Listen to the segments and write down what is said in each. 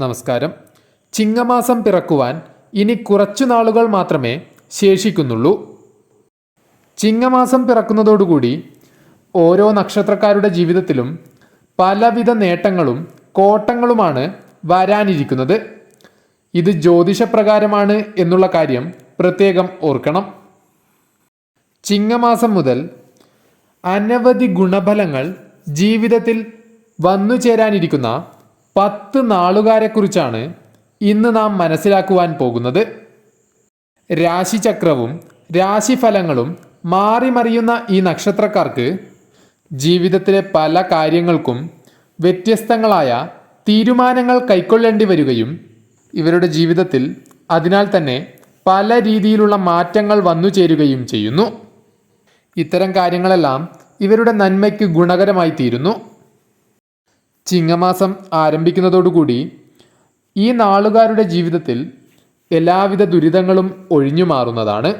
നമസ്കാരം. ചിങ്ങമാസം പിറക്കുവാൻ ഇനി കുറച്ചു നാളുകൾ മാത്രമേ ശേഷിക്കുന്നുള്ളൂ. ചിങ്ങമാസം പിറക്കുന്നതോടുകൂടി ഓരോ നക്ഷത്രക്കാരുടെ ജീവിതത്തിലും പലവിധ നേട്ടങ്ങളും കോട്ടങ്ങളുമാണ് വരാനിരിക്കുന്നത്. ഇത് ജ്യോതിഷപ്രകാരമാണ് എന്നുള്ള കാര്യം പ്രത്യേകം ഓർക്കണം. ചിങ്ങമാസം മുതൽ അനവധി ഗുണഫലങ്ങൾ ജീവിതത്തിൽ വന്നു ചേരാനിരിക്കുന്ന പത്ത് നാളുകാരെക്കുറിച്ചാണ് ഇന്ന് നാം മനസ്സിലാക്കുവാൻ പോകുന്നത്. രാശിചക്രവും രാശിഫലങ്ങളും മാറിമറിയുന്ന ഈ നക്ഷത്രക്കാർക്ക് ജീവിതത്തിലെ പല കാര്യങ്ങൾക്കും വ്യത്യസ്തങ്ങളായ തീരുമാനങ്ങൾ കൈക്കൊള്ളേണ്ടി വരികയും ഇവരുടെ ജീവിതത്തിൽ അതിനാൽ തന്നെ പല രീതിയിലുള്ള മാറ്റങ്ങൾ വന്നു ചേരുകയും ചെയ്യുന്നു. ഇത്തരം കാര്യങ്ങളെല്ലാം ഇവരുടെ നന്മയ്ക്ക് ഗുണകരമായി തീരുന്നു ചിങ്ങമാസം ആരംഭിക്കുന്നതോടുകൂടി ഈ നാളുകാരുടെ ജീവിതത്തിൽ എല്ലാവിധ ദുരിതങ്ങളും ഒഴിഞ്ഞു മാറുന്നതാണ്.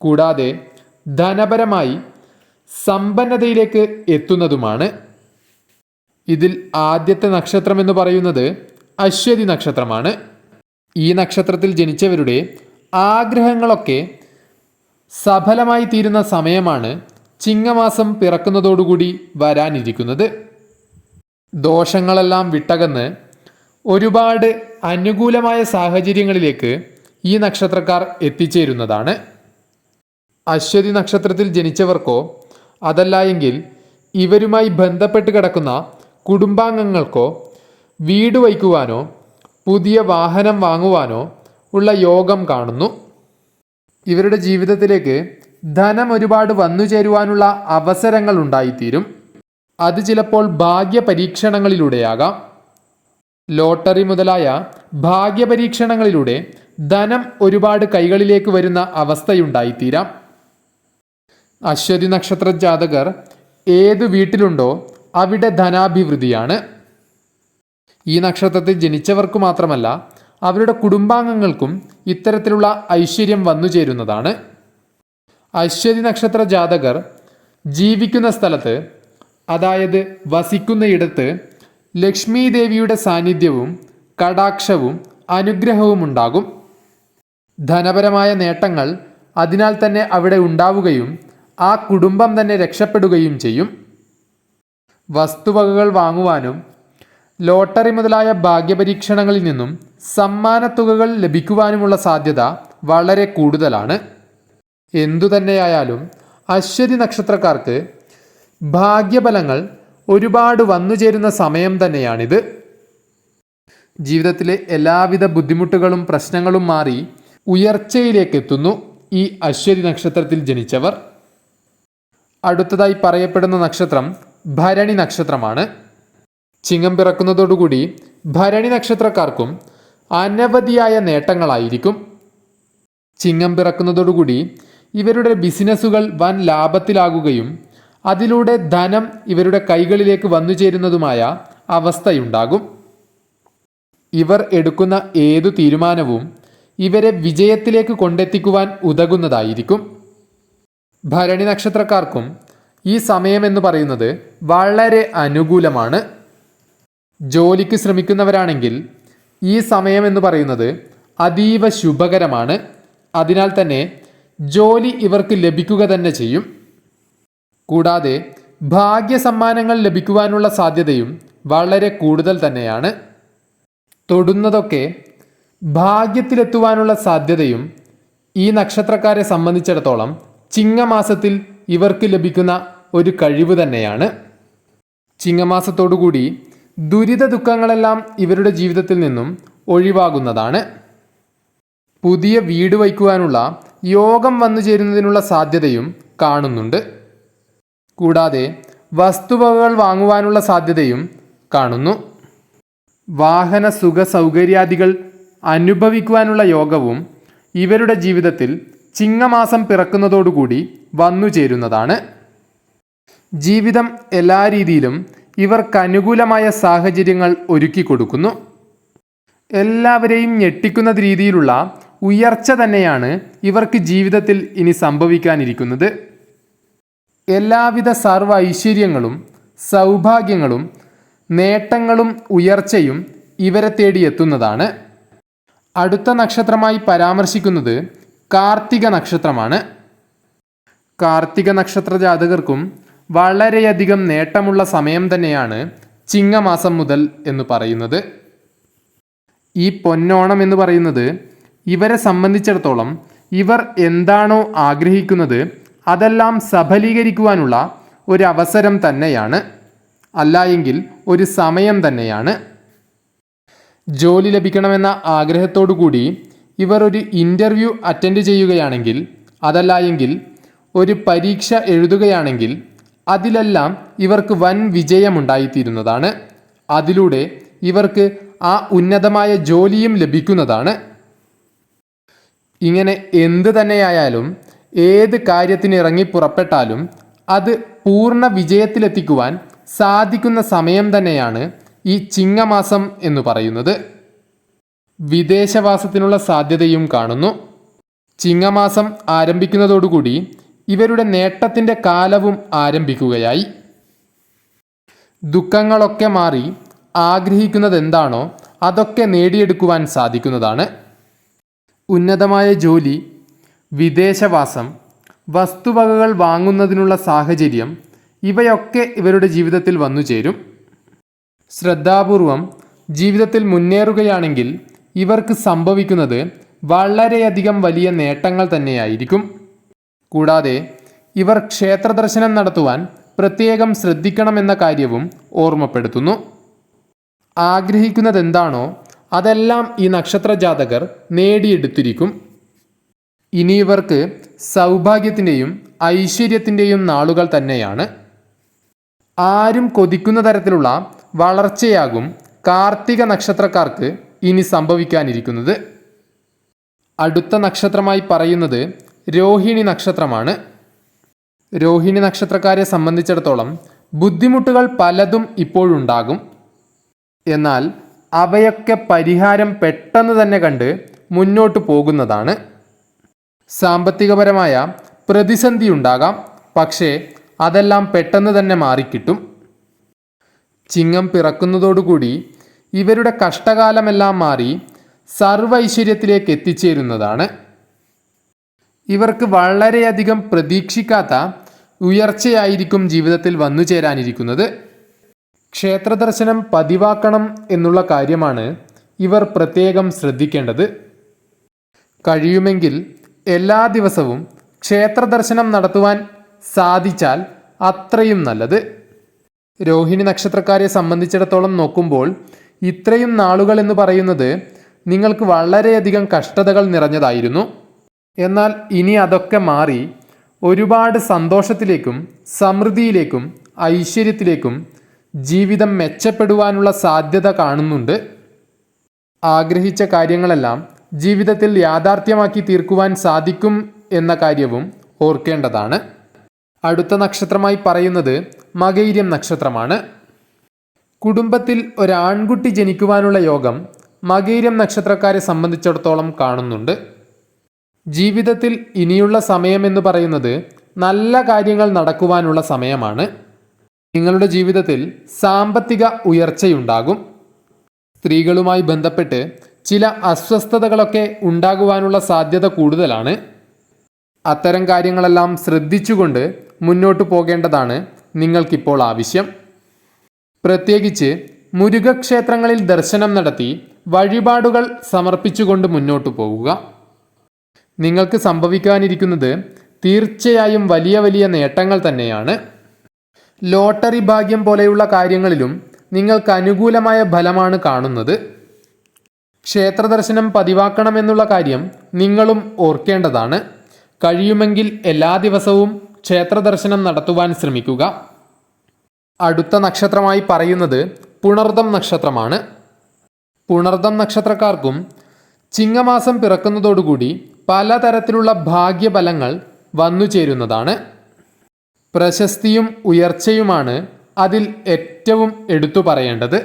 കൂടാതെ ധനപരമായി സമ്പന്നതയിലേക്ക് എത്തുന്നതുമാണ്. ഇതിൽ ആദ്യത്തെ നക്ഷത്രം എന്ന് പറയുന്നത് അശ്വതി നക്ഷത്രമാണ്. ഈ നക്ഷത്രത്തിൽ ജനിച്ചവരുടെ ആഗ്രഹങ്ങളൊക്കെ സഫലമായി തീരുന്ന സമയമാണ് ചിങ്ങമാസം പിറക്കുന്നതോടുകൂടി വരാനിരിക്കുന്നത്. ദോഷങ്ങളെല്ലാം വിട്ടകന്ന് ഒരുപാട് അനുകൂലമായ സാഹചര്യങ്ങളിലേക്ക് ഈ നക്ഷത്രക്കാർ എത്തിച്ചേരുന്നതാണ്. അശ്വതി നക്ഷത്രത്തിൽ ജനിച്ചവർക്കോ അതല്ല എങ്കിൽ ഇവരുമായി ബന്ധപ്പെട്ട് കിടക്കുന്ന കുടുംബാംഗങ്ങൾക്കോ വീട് വയ്ക്കുവാനോ പുതിയ വാഹനം വാങ്ങുവാനോ ഉള്ള യോഗം കാണുന്നു. ഇവരുടെ ജീവിതത്തിലേക്ക് ധനം ഒരുപാട് വന്നു ചേരുവാനുള്ള അവസരങ്ങൾ ഉണ്ടായിത്തീരും. അത് ചിലപ്പോൾ ഭാഗ്യ പരീക്ഷണങ്ങളിലൂടെയാകാം. ലോട്ടറി മുതലായ ഭാഗ്യ പരീക്ഷണങ്ങളിലൂടെ ധനം ഒരുപാട് കൈകളിലേക്ക് വരുന്ന അവസ്ഥയുണ്ടായിത്തീരാം. അശ്വതി നക്ഷത്ര ജാതകർ ഏത് വീട്ടിലുണ്ടോ അവിടെ ധനാഭിവൃദ്ധിയാണ്. ഈ നക്ഷത്രത്തിൽ ജനിച്ചവർക്ക് മാത്രമല്ല അവരുടെ കുടുംബാംഗങ്ങൾക്കും ഇത്തരത്തിലുള്ള ഐശ്വര്യം വന്നു ചേരുന്നതാണ്. അശ്വതി നക്ഷത്ര ജാതകർ ജീവിക്കുന്ന സ്ഥലത്ത് അതായത് വസിക്കുന്നയിടത്ത് ലക്ഷ്മി ദേവിയുടെ സാന്നിധ്യവും കടാക്ഷവും അനുഗ്രഹവും ഉണ്ടാകും ധനപരമായ നേട്ടങ്ങൾ അതിനാൽ തന്നെ അവിടെ ഉണ്ടാവുകയും ആ കുടുംബം തന്നെ രക്ഷപ്പെടുകയും ചെയ്യും. വസ്തുവകകൾ വാങ്ങുവാനും ലോട്ടറി മുതലായ ഭാഗ്യപരീക്ഷണങ്ങളിൽ നിന്നും സമ്മാനത്തുകകൾ ലഭിക്കുവാനുമുള്ള സാധ്യത വളരെ കൂടുതലാണ്. എന്തുതന്നെയായാലും അശ്വതി നക്ഷത്രക്കാർക്ക് ഭാഗ്യഫലങ്ങൾ ഒരുപാട് വന്നു ചേരുന്ന സമയം തന്നെയാണിത്. ജീവിതത്തിലെ എല്ലാവിധ ബുദ്ധിമുട്ടുകളും പ്രശ്നങ്ങളും മാറി ഉയർച്ചയിലേക്ക് എത്തുന്നു ഈ അശ്വതി നക്ഷത്രത്തിൽ ജനിച്ചവർ. അടുത്തതായി പറയപ്പെടുന്ന നക്ഷത്രം ഭരണി നക്ഷത്രമാണ്. ചിങ്ങം പിറക്കുന്നതോടുകൂടി ഭരണി നക്ഷത്രക്കാർക്കും അനവധിയായ നേട്ടങ്ങളായിരിക്കും. ചിങ്ങം പിറക്കുന്നതോടുകൂടി ഇവരുടെ ബിസിനസ്സുകൾ വൻ ലാഭത്തിലാകുകയും അതിലൂടെ ധനം ഇവരുടെ കൈകളിലേക്ക് വന്നു ചേരുന്നതുമായ അവസ്ഥയുണ്ടാകും. ഇവർ എടുക്കുന്ന ഏതു തീരുമാനവും ഇവരെ വിജയത്തിലേക്ക് കൊണ്ടെത്തിക്കുവാൻ ഉതകുന്നതായിരിക്കും. ഭരണി നക്ഷത്രക്കാർക്കും ഈ സമയം എന്ന് പറയുന്നത് വളരെ അനുകൂലമാണ്. ജോലിക്ക് ശ്രമിക്കുന്നവരാണെങ്കിൽ ഈ സമയം എന്ന് പറയുന്നത് അതീവ ശുഭകരമാണ്. അതിനാൽ തന്നെ ജോലി ഇവർക്ക് ലഭിക്കുക തന്നെ ചെയ്യും. കൂടാതെ ഭാഗ്യസമ്മാനങ്ങൾ ലഭിക്കുവാനുള്ള സാധ്യതയും വളരെ കൂടുതൽ തന്നെയാണ്. തൊടുന്നതൊക്കെ ഭാഗ്യത്തിലെത്തുവാനുള്ള സാധ്യതയും ഈ നക്ഷത്രക്കാരെ സംബന്ധിച്ചിടത്തോളം ചിങ്ങമാസത്തിൽ ഇവർക്ക് ലഭിക്കുന്ന ഒരു കഴിവ് തന്നെയാണ്. ചിങ്ങമാസത്തോടുകൂടി ദുരിത ദുഃഖങ്ങളെല്ലാം ഇവരുടെ ജീവിതത്തിൽ നിന്നും ഒഴിവാകുന്നതാണ്. പുതിയ വീട് വയ്ക്കുവാനുള്ള യോഗം വന്നു ചേരുന്നതിനുള്ള സാധ്യതയും കാണുന്നുണ്ട്. കൂടാതെ വസ്തുവകകൾ വാങ്ങുവാനുള്ള സാധ്യതയും കാണുന്നു. വാഹന സുഖ സൗകര്യാദികൾ അനുഭവിക്കുവാനുള്ള യോഗവും ഇവരുടെ ജീവിതത്തിൽ ചിങ്ങമാസം പിറക്കുന്നതോടുകൂടി വന്നു ചേരുന്നതാണ്. ജീവിതം എല്ലാ രീതിയിലും ഇവർക്കനുകൂലമായ സാഹചര്യങ്ങൾ ഒരുക്കി കൊടുക്കുന്നു. എല്ലാവരെയും ഞെട്ടിക്കുന്ന രീതിയിലുള്ള ഉയർച്ച തന്നെയാണ് ഇവർക്ക് ജീവിതത്തിൽ ഇനി സംഭവിക്കാനിരിക്കുന്നത്. എല്ലാവിധ സർവ ഐശ്വര്യങ്ങളും സൗഭാഗ്യങ്ങളും നേട്ടങ്ങളും ഉയർച്ചയും ഇവരെ തേടിയെത്തുന്നതാണ്. അടുത്ത നക്ഷത്രമായി പരാമർശിക്കുന്നത് കാർത്തിക നക്ഷത്രമാണ്. കാർത്തിക നക്ഷത്ര ജാതകർക്കും വളരെയധികം നേട്ടമുള്ള സമയം തന്നെയാണ് ചിങ്ങമാസം മുതൽ എന്ന് പറയുന്നത്. ഈ പൊന്നോണം എന്ന് പറയുന്നത് ഇവരെ സംബന്ധിച്ചിടത്തോളം ഇവർ എന്താണോ ആഗ്രഹിക്കുന്നത് അതെല്ലാം സഫലീകരിക്കുവാനുള്ള ഒരു അവസരം തന്നെയാണ്. അല്ല എങ്കിൽ ഒരു സമയം തന്നെയാണ്. ജോലി ലഭിക്കണമെന്ന ആഗ്രഹത്തോടു കൂടി ഇവർ ഒരു ഇന്റർവ്യൂ അറ്റൻഡ് ചെയ്യുകയാണെങ്കിൽ അതല്ല എങ്കിൽ ഒരു പരീക്ഷ എഴുതുകയാണെങ്കിൽ അതിലെല്ലാം ഇവർക്ക് വൻ വിജയമുണ്ടായിത്തീരുന്നതാണ്. അതിലൂടെ ഇവർക്ക് ആ ഉന്നതമായ ജോലിയും ലഭിക്കുന്നതാണ്. ഇങ്ങനെ എന്ത് തന്നെയായാലും ഏത് കാര്യത്തിന് ഇറങ്ങി പുറപ്പെട്ടാലും അത് പൂർണ വിജയത്തിലെത്തിക്കുവാൻ സാധിക്കുന്ന സമയം തന്നെയാണ് ഈ ചിങ്ങമാസം എന്ന് പറയുന്നത്. വിദേശവാസത്തിനുള്ള സാധ്യതയും കാണുന്നു. ചിങ്ങമാസം ആരംഭിക്കുന്നതോടുകൂടി ഇവരുടെ നേട്ടത്തിന്റെ കാലവും ആരംഭിക്കുകയായി. ദുഃഖങ്ങളൊക്കെ മാറി ആഗ്രഹിക്കുന്നത് എന്താണോ അതൊക്കെ നേടിയെടുക്കുവാൻ സാധിക്കുന്നതാണ്. ഉന്നതമായ ജോലി വിദേശവാസം വസ്തുവകകൾ വാങ്ങുന്നതിനുള്ള സാഹചര്യം ഇവയൊക്കെ ഇവരുടെ ജീവിതത്തിൽ വന്നു ചേരും. ശ്രദ്ധാപൂർവം ജീവിതത്തിൽ മുന്നേറുകയാണെങ്കിൽ ഇവർക്ക് സംഭവിക്കുന്നത് വളരെയധികം വലിയ നേട്ടങ്ങൾ തന്നെയായിരിക്കും. കൂടാതെ ഇവർ ക്ഷേത്രദർശനം നടത്തുവാൻ പ്രത്യേകം ശ്രദ്ധിക്കണമെന്ന കാര്യവും ഓർമ്മപ്പെടുത്തുന്നു. ആഗ്രഹിക്കുന്നതെന്താണോ അതെല്ലാം ഈ നക്ഷത്ര ജാതകർ നേടിയെടുത്തിരിക്കും. ഇനി ഇവർക്ക് സൗഭാഗ്യത്തിന്റെയും ഐശ്വര്യത്തിന്റെയും നാളുകൾ തന്നെയാണ്. ആരും കൊതിക്കുന്ന തരത്തിലുള്ള വളർച്ചയാകും കാർത്തിക നക്ഷത്രക്കാർക്ക് ഇനി സംഭവിക്കാനിരിക്കുന്നത്. അടുത്ത നക്ഷത്രമായി പറയുന്നത് രോഹിണി നക്ഷത്രമാണ്. രോഹിണി നക്ഷത്രക്കാരെ സംബന്ധിച്ചിടത്തോളം ബുദ്ധിമുട്ടുകൾ പലതും ഇപ്പോഴുണ്ടാകും. എന്നാൽ അവയൊക്കെ പരിഹാരം പെട്ടെന്ന് തന്നെ കണ്ട് മുന്നോട്ട് പോകുന്നതാണ്. സാമ്പത്തികപരമായ പ്രതിസന്ധി ഉണ്ടാകാം പക്ഷേ അതെല്ലാം പെട്ടെന്ന് തന്നെ മാറിക്കിട്ടും. ചിങ്ങം പിറക്കുന്നതോടുകൂടി ഇവരുടെ കഷ്ടകാലമെല്ലാം മാറി സർവൈശ്വര്യത്തിലേക്ക് എത്തിച്ചേരുന്നതാണ്. ഇവർക്ക് വളരെയധികം പ്രതീക്ഷിക്കാത്ത ഉയർച്ചയായിരിക്കും ജീവിതത്തിൽ വന്നു ചേരാനിരിക്കുന്നത് ക്ഷേത്രദർശനം പതിവാക്കണം എന്നുള്ള കാര്യമാണ് ഇവർ പ്രത്യേകം ശ്രദ്ധിക്കേണ്ടത്. കഴിയുമെങ്കിൽ എല്ലാ ദിവസവും ക്ഷേത്ര ദർശനം നടത്തുവാൻ സാധിച്ചാൽ അത്രയും നല്ലത്. രോഹിണി നക്ഷത്രക്കാരെ സംബന്ധിച്ചിടത്തോളം നോക്കുമ്പോൾ ഇത്രയും നാളുകൾ എന്ന് പറയുന്നത് നിങ്ങൾക്ക് വളരെയധികം കഷ്ടതകൾ നിറഞ്ഞതായിരുന്നു. എന്നാൽ ഇനി അതൊക്കെ മാറി ഒരുപാട് സന്തോഷത്തിലേക്കും സമൃദ്ധിയിലേക്കും ഐശ്വര്യത്തിലേക്കും ജീവിതം മെച്ചപ്പെടുവാനുള്ള സാധ്യത കാണുന്നുണ്ട്. ആഗ്രഹിച്ച കാര്യങ്ങളെല്ലാം ജീവിതത്തിൽ യാഥാർത്ഥ്യമാക്കി തീർക്കുവാൻ സാധിക്കും എന്ന കാര്യവും ഓർക്കേണ്ടതാണ്. അടുത്ത നക്ഷത്രമായി പറയുന്നത് മകൈര്യം നക്ഷത്രമാണ്. കുടുംബത്തിൽ ഒരാൺകുട്ടി ജനിക്കുവാനുള്ള യോഗം മകൈര്യം നക്ഷത്രക്കാരെ സംബന്ധിച്ചിടത്തോളം കാണുന്നുണ്ട്. ജീവിതത്തിൽ ഇനിയുള്ള സമയമെന്ന് പറയുന്നത് നല്ല കാര്യങ്ങൾ നടക്കുവാനുള്ള സമയമാണ്. നിങ്ങളുടെ ജീവിതത്തിൽ സാമ്പത്തിക ഉയർച്ചയുണ്ടാകും. സ്ത്രീകളുമായി ബന്ധപ്പെട്ട് ചില അസ്വസ്ഥതകളൊക്കെ ഉണ്ടാകുവാനുള്ള സാധ്യത കൂടുതലാണ്. അത്തരം കാര്യങ്ങളെല്ലാം ശ്രദ്ധിച്ചുകൊണ്ട് മുന്നോട്ട് പോകേണ്ടതാണ് നിങ്ങൾക്കിപ്പോൾ ആവശ്യം. പ്രത്യേകിച്ച് മുരുകക്ഷേത്രങ്ങളിൽ ദർശനം നടത്തി വഴിപാടുകൾ സമർപ്പിച്ചുകൊണ്ട് മുന്നോട്ട് പോകുക നിങ്ങൾക്ക് സംഭവിക്കാനിരിക്കുന്നത് തീർച്ചയായും വലിയ വലിയ നേട്ടങ്ങൾ തന്നെയാണ്. ലോട്ടറി ഭാഗ്യം പോലെയുള്ള കാര്യങ്ങളിലും നിങ്ങൾക്ക് അനുകൂലമായ ഫലമാണ് കാണുന്നത്. ക്ഷേത്രദർശനം പതിവാക്കണമെന്നുള്ള കാര്യം നിങ്ങളും ഓർക്കേണ്ടതാണ്. കഴിയുമെങ്കിൽ എല്ലാ ദിവസവും ക്ഷേത്ര ദർശനം നടത്തുവാൻ ശ്രമിക്കുക. അടുത്ത നക്ഷത്രമായി പറയുന്നത് പുണർദം നക്ഷത്രമാണ്. പുണർദം നക്ഷത്രക്കാർക്കും ചിങ്ങമാസം പിറക്കുന്നതോടുകൂടി പലതരത്തിലുള്ള ഭാഗ്യഫലങ്ങൾ വന്നു ചേരുന്നതാണ്. പ്രശസ്തിയും ഉയർച്ചയുമാണ് അതിൽ ഏറ്റവും എടുത്തു പറയേണ്ടത്.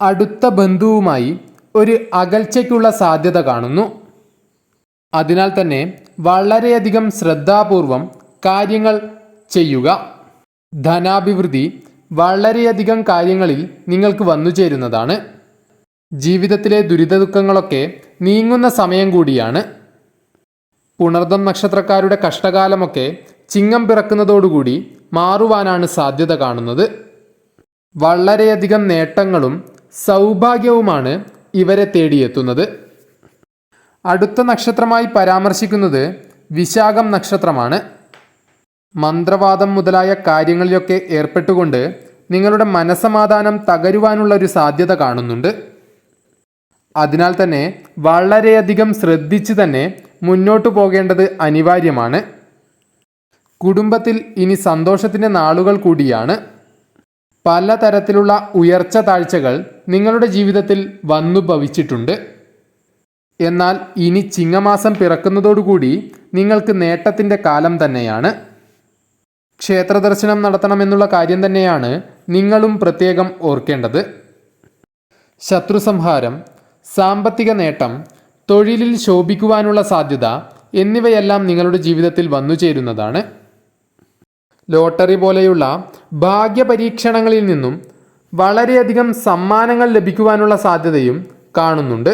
അടുത്ത ബന്ധുവുമായി ഒരു അകൽച്ചയ്ക്കുള്ള സാധ്യത കാണുന്നു. അതിനാൽ തന്നെ വളരെയധികം ശ്രദ്ധാപൂർവം കാര്യങ്ങൾ ചെയ്യുക. ധനാഭിവൃദ്ധി വളരെയധികം കാര്യങ്ങളിൽ നിങ്ങൾക്ക് വന്നു ചേരുന്നതാണ്. ജീവിതത്തിലെ ദുരിത ദുരിതദുഃഖങ്ങളൊക്കെ നീങ്ങുന്ന സമയം കൂടിയാണ്. പുണർദം നക്ഷത്രക്കാരുടെ കഷ്ടകാലമൊക്കെ ചിങ്ങം പിറക്കുന്നതോടുകൂടി മാറുവാനാണ് സാധ്യത കാണുന്നത്. വളരെയധികം നേട്ടങ്ങളും സൗഭാഗ്യവുമാണ് ഇവരെ തേടിയെത്തുന്നത്. അടുത്ത നക്ഷത്രമായി പരാമർശിക്കുന്നത് വിശാഖം നക്ഷത്രമാണ്. മന്ത്രവാദം മുതലായ കാര്യങ്ങളിലൊക്കെ ഏർപ്പെട്ടുകൊണ്ട് നിങ്ങളുടെ മനസമാധാനം തകരുവാനുള്ള ഒരു സാധ്യത കാണുന്നുണ്ട്. അതിനാൽ തന്നെ വളരെയധികം ശ്രദ്ധിച്ച് തന്നെ മുന്നോട്ടു പോകേണ്ടത് അനിവാര്യമാണ്. കുടുംബത്തിൽ ഇനി സന്തോഷത്തിന്റെ നാളുകൾ കൂടിയാണ്. പലതരത്തിലുള്ള ഉയർച്ച താഴ്ചകൾ നിങ്ങളുടെ ജീവിതത്തിൽ വന്നു ഭവിച്ചിട്ടുണ്ട്. എന്നാൽ ഇനി ചിങ്ങമാസം പിറക്കുന്നതോടുകൂടി നിങ്ങൾക്ക് നേട്ടത്തിന്റെ കാലം തന്നെയാണ്. ക്ഷേത്ര ദർശനം നടത്തണമെന്നുള്ള കാര്യം തന്നെയാണ് നിങ്ങളും പ്രത്യേകം ഓർക്കേണ്ടത്. ശത്രുസംഹാരം സാമ്പത്തിക നേട്ടം തൊഴിലിൽ ശോഭിക്കുവാനുള്ള സാധ്യത എന്നിവയെല്ലാം നിങ്ങളുടെ ജീവിതത്തിൽ വന്നു ചേരുന്നതാണ് ലോട്ടറി പോലെയുള്ള ഭാഗ്യപരീക്ഷണങ്ങളിൽ നിന്നും വളരെയധികം സമ്മാനങ്ങൾ ലഭിക്കുവാനുള്ള സാധ്യതയും കാണുന്നുണ്ട്.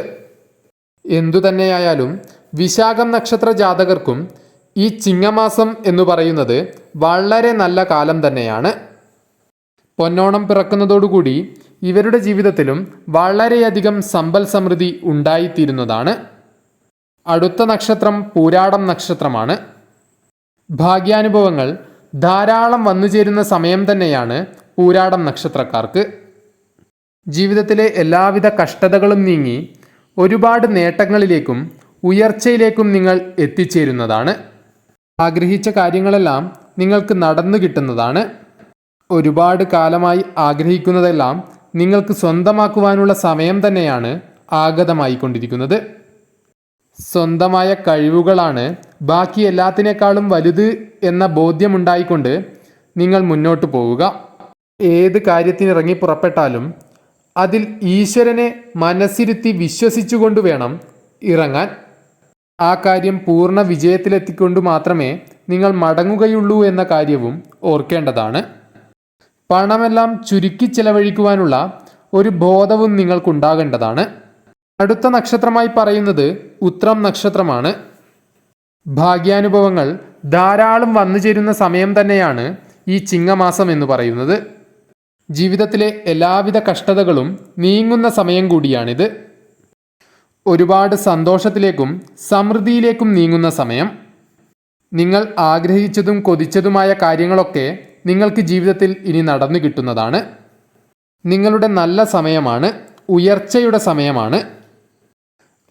എന്തുതന്നെയായാലും വിശാഖം നക്ഷത്ര ജാതകർക്കും ഈ ചിങ്ങമാസം എന്ന് പറയുന്നത് വളരെ നല്ല കാലം തന്നെയാണ്. പൊന്നോണം പിറക്കുന്നതോടുകൂടി ഇവരുടെ ജീവിതത്തിലും വളരെയധികം സമ്പൽ സമൃദ്ധി ഉണ്ടായിത്തീരുന്നതാണ്. അടുത്ത നക്ഷത്രം പൂരാടം നക്ഷത്രമാണ്. ഭാഗ്യാനുഭവങ്ങൾ ധാരാളം വന്നുചേരുന്ന സമയം തന്നെയാണ് പൂരാടം നക്ഷത്രക്കാർക്ക്. ജീവിതത്തിലെ എല്ലാവിധ കഷ്ടതകളും നീങ്ങി ഒരുപാട് നേട്ടങ്ങളിലേക്കും ഉയർച്ചയിലേക്കും നിങ്ങൾ എത്തിച്ചേരുന്നതാണ്. ആഗ്രഹിച്ച കാര്യങ്ങളെല്ലാം നിങ്ങൾക്ക് നടന്നു കിട്ടുന്നതാണ്. ഒരുപാട് കാലമായി ആഗ്രഹിക്കുന്നതെല്ലാം നിങ്ങൾക്ക് സ്വന്തമാക്കുവാനുള്ള സമയം തന്നെയാണ് ആഗതമായിക്കൊണ്ടിരിക്കുന്നത്. സ്വന്തമായ കഴിവുകളാണ് ബാക്കി എല്ലാത്തിനേക്കാളും വലുത് എന്ന ബോധ്യമുണ്ടായിക്കൊണ്ട് നിങ്ങൾ മുന്നോട്ട് പോവുക. ഏത് കാര്യത്തിനിറങ്ങി പുറപ്പെട്ടാലും അതിൽ ഈശ്വരനെ മനസ്സിരുത്തി വിശ്വസിച്ചുകൊണ്ട് വേണം ഇറങ്ങാൻ. ആ കാര്യം പൂർണ വിജയത്തിലെത്തിക്കൊണ്ട് മാത്രമേ നിങ്ങൾ മടങ്ങുകയുള്ളൂ എന്ന കാര്യവും ഓർക്കേണ്ടതാണ്. പണമെല്ലാം ചുരുക്കി ചെലവഴിക്കുവാനുള്ള ഒരു ബോധവും നിങ്ങൾക്കുണ്ടാകേണ്ടതാണ്. അടുത്ത നക്ഷത്രമായി പറയുന്നത് ഉത്രം നക്ഷത്രമാണ്. ഭാഗ്യാനുഭവങ്ങൾ ധാരാളം വന്നു ചേരുന്ന സമയം തന്നെയാണ് ഈ ചിങ്ങമാസം എന്ന് പറയുന്നത്. ജീവിതത്തിലെ എല്ലാവിധ കഷ്ടതകളും നീങ്ങുന്ന സമയം കൂടിയാണിത്. ഒരുപാട് സന്തോഷത്തിലേക്കും സമൃദ്ധിയിലേക്കും നീങ്ങുന്ന സമയം. നിങ്ങൾ ആഗ്രഹിച്ചതും കൊതിച്ചതുമായ കാര്യങ്ങളൊക്കെ നിങ്ങൾക്ക് ജീവിതത്തിൽ ഇനി നടന്നു കിട്ടുന്നതാണ്. നിങ്ങളുടെ നല്ല സമയമാണ് ഉയർച്ചയുടെ സമയമാണ്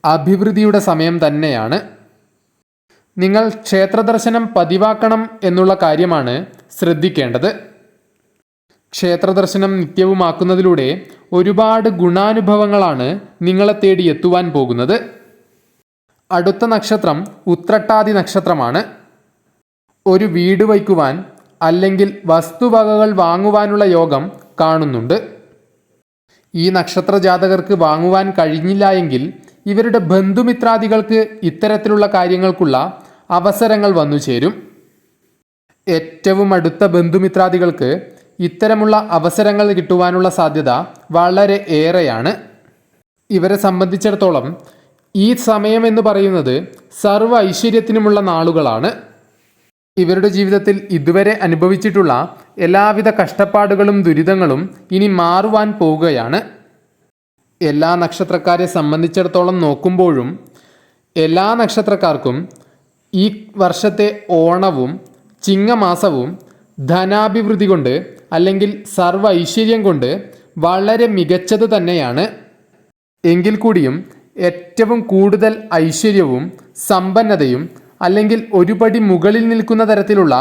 അഭിവൃദ്ധിയുടെ സമയം തന്നെയാണ്. നിങ്ങൾ ക്ഷേത്രദർശനം പതിവാക്കണം എന്നുള്ള കാര്യമാണ് ശ്രദ്ധിക്കേണ്ടത്. ക്ഷേത്രദർശനം നിത്യവുമാക്കുന്നതിലൂടെ ഒരുപാട് ഗുണാനുഭവങ്ങളാണ് നിങ്ങളെ തേടി എത്തുവാൻ പോകുന്നത്. അടുത്ത നക്ഷത്രം ഉത്രട്ടാതി നക്ഷത്രമാണ്. ഒരു വീട് വയ്ക്കുവാൻ അല്ലെങ്കിൽ വസ്തുവകകൾ വാങ്ങുവാനുള്ള യോഗം കാണുന്നുണ്ട്. ഈ നക്ഷത്ര ജാതകർക്ക് വാങ്ങുവാൻ കഴിഞ്ഞില്ല എങ്കിൽ ഇവരുടെ ബന്ധുമിത്രാദികൾക്ക് ഇത്തരത്തിലുള്ള കാര്യങ്ങൾക്കുള്ള അവസരങ്ങൾ വന്നു ചേരും. ഏറ്റവും അടുത്ത ബന്ധുമിത്രാദികൾക്ക് ഇത്തരമുള്ള അവസരങ്ങൾ കിട്ടുവാനുള്ള സാധ്യത വളരെ ഏറെയാണ്. ഇവരെ സംബന്ധിച്ചിടത്തോളം ഈ സമയം എന്ന് പറയുന്നത് സർവ ഐശ്വര്യത്തിനുമുള്ള നാളുകളാണ്. ഇവരുടെ ജീവിതത്തിൽ ഇതുവരെ അനുഭവിച്ചിട്ടുള്ള എല്ലാവിധ കഷ്ടപ്പാടുകളും ദുരിതങ്ങളും ഇനി മാറുവാൻ പോവുകയാണ്. എല്ലാ നക്ഷത്രക്കാരെ സംബന്ധിച്ചിടത്തോളം നോക്കുമ്പോഴും എല്ലാ നക്ഷത്രക്കാർക്കും ഈ വർഷത്തെ ഓണവും ചിങ്ങമാസവും ധനാഭിവൃദ്ധി കൊണ്ട് അല്ലെങ്കിൽ സർവ ഐശ്വര്യം കൊണ്ട് വളരെ മികച്ചത് തന്നെയാണ്. എങ്കിൽ കൂടിയും ഏറ്റവും കൂടുതൽ ഐശ്വര്യവും സമ്പന്നതയും അല്ലെങ്കിൽ ഒരുപടി മുകളിൽ നിൽക്കുന്ന തരത്തിലുള്ള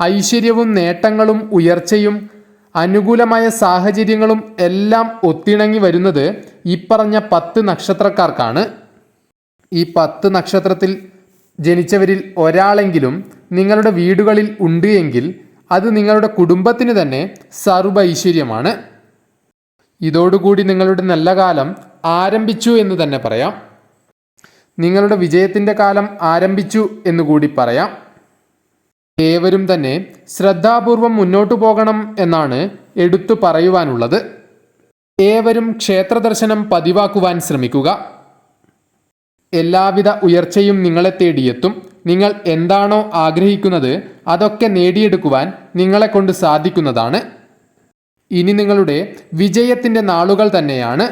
ഐശ്വര്യവും നേട്ടങ്ങളും ഉയർച്ചയും അനുകൂലമായ സാഹചര്യങ്ങളും എല്ലാം ഒത്തിണങ്ങി വരുന്നത് ഈ പറഞ്ഞ പത്ത് നക്ഷത്രക്കാർക്കാണ്. ഈ പത്ത് നക്ഷത്രത്തിൽ ജനിച്ചവരിൽ ഒരാളെങ്കിലും നിങ്ങളുടെ വീടുകളിൽ ഉണ്ട് എങ്കിൽ അത് നിങ്ങളുടെ കുടുംബത്തിന് തന്നെ സർവ ഐശ്വര്യമാണ്. ഇതോടുകൂടി നിങ്ങളുടെ നല്ല കാലം ആരംഭിച്ചു എന്ന് തന്നെ പറയാം. നിങ്ങളുടെ വിജയത്തിന്റെ കാലം ആരംഭിച്ചു എന്ന് കൂടി പറയാം. ഏവരും തന്നെ ശ്രദ്ധാപൂർവം മുന്നോട്ടു പോകണം എന്നാണ് എടുത്തു പറയുവാനുള്ളത്. ഏവരും ക്ഷേത്രദർശനം പതിവാക്കുവാൻ ശ്രമിക്കുക. എല്ലാവിധ ഉയർച്ചയും നിങ്ങളെ തേടിയെത്തും. നിങ്ങൾ എന്താണോ ആഗ്രഹിക്കുന്നത് അതൊക്കെ നേടിയെടുക്കുവാൻ നിങ്ങളെ കൊണ്ട് സാധിക്കുന്നതാണ്. ഇനി നിങ്ങളുടെ വിജയത്തിന്റെ നാളുകൾ തന്നെയാണ്.